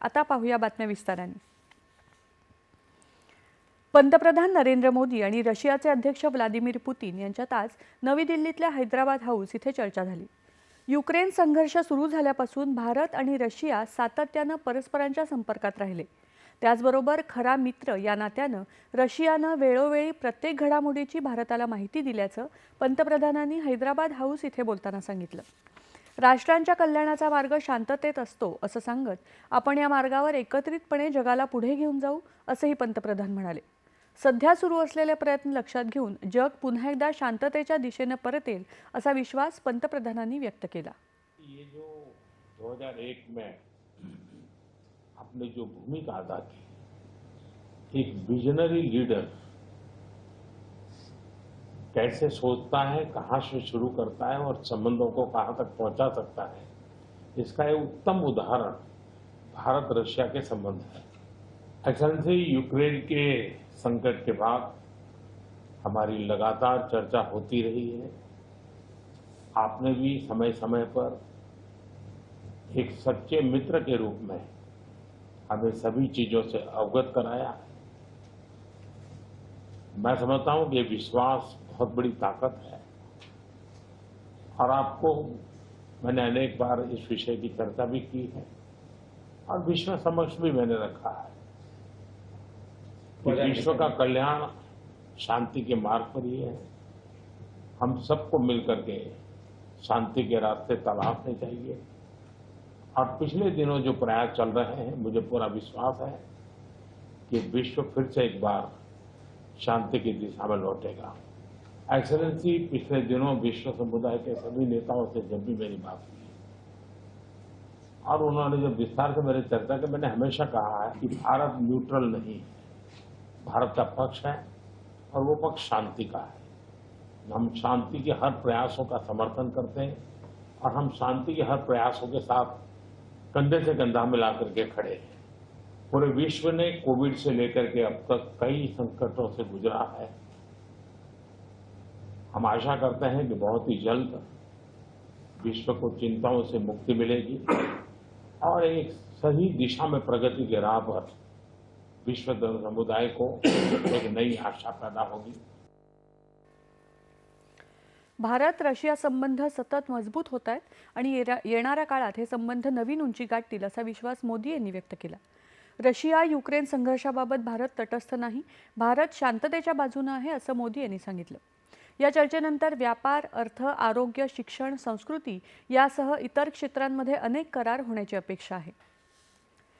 आता पाहूया बातम्या विस्ताराने. पंतप्रधान नरेंद्र मोदी आणि रशियाचे अध्यक्ष व्लादिमीर पुतीन यांच्यात आज नवी दिल्लीतल्या हैदराबाद हाऊस इथे चर्चा झाली. युक्रेन संघर्ष सुरू झाल्यापासून भारत आणि रशिया सातत्यानं परस्परांच्या संपर्कात राहिले. त्याचबरोबर खरा मित्र या नात्यानं रशियानं वेळोवेळी प्रत्येक घडामोडीची भारताला माहिती दिल्याचं पंतप्रधानांनी हैदराबाद हाऊस इथे बोलताना सांगितलं. राष्ट्रांच्या कल्याणाचा मार्ग शांततेत असतो असं सांगत आपण या मार्गावर एकत्रितपणे जगाला पुढे घेऊन जाऊ असंही पंतप्रधान म्हणाले. सध्या सुरू असलेले प्रयत्न लक्षात घेऊन जग पुन्हा एकदा शांततेच्या दिशेनं परतेल असा विश्वास पंतप्रधानांनी व्यक्त केला. ये जो 2001 में आपने जो भूमिका अदा की एक विजनरी लीडर कैसे सोचता है, कहाँ से शुरू करता है और संबंधों को कहाँ तक पहुँचा सकता है। इसका एक उत्तम उदाहरण भारत रशिया के संबंध है। एक्सलेंसी यूक्रेन के संकट के बाद हमारी लगातार चर्चा होती रही है। आपने भी समय समय पर एक सच्चे मित्र के रूप में हमें सभी चीज़ों से अवगत कराया। है मैं समझता हूँ कि विश्वास बहुत बड़ी ताकत है। और आपको मैंने अनेक बार इस विषय की चर्चा भी की है और विश्व समक्ष भी मैंने रखा है कि विश्व का कल्याण शांति के मार्ग पर ही है। हम सबको मिलकर के शांति के रास्ते तलाशने चाहिए। और पिछले दिनों जो प्रयास चल रहे हैं मुझे पूरा विश्वास है कि विश्व फिर से एक बार शांति की दिशा में लौटेगा। एक्सलेंसी पिछले दिनों विश्व समुदाय के सभी नेताओं से जब भी मेरी बात हुई, और उन्होंने जब विस्तार से मेरे चर्चा की, मैंने हमेशा कहा है कि भारत न्यूट्रल नहीं है। भारत का पक्ष है, और वो पक्ष शांति का है। हम शांति के हर प्रयासों का समर्थन करते हैं, और हम शांति के हर प्रयासों के साथ कंधे से कंधा मिला करके खड़े हैं। पूरे विश्व ने कोविड से लेकर के अब तक कई संकटों से गुजरा है। हम आशा करते हैं कि बहुत ही जल्द विश्व को चिंताओं से मुक्ति मिलेगी और एक सही दिशा में प्रगति के राह पर विश्व समुदाय को एक नई आशा पैदा होगी। भारत रशिया संबंध सतत मज़बूत होत आणि येणाऱ्या काळात हे संबंध नवीन उंची गाठतील असा विश्वास मोदी यांनी व्यक्त केला. रशिया युक्रेन संघर्षाबाबत भारत तटस्थ नाही भारत शांततेच्या बाजूनं आहे असं मोदी यांनी सांगितलं. या चर्चेनंतर व्यापार अर्थ आरोग्य शिक्षण संस्कृती यासह इतर क्षेत्रांमध्ये अनेक करार होण्याची अपेक्षा आहे.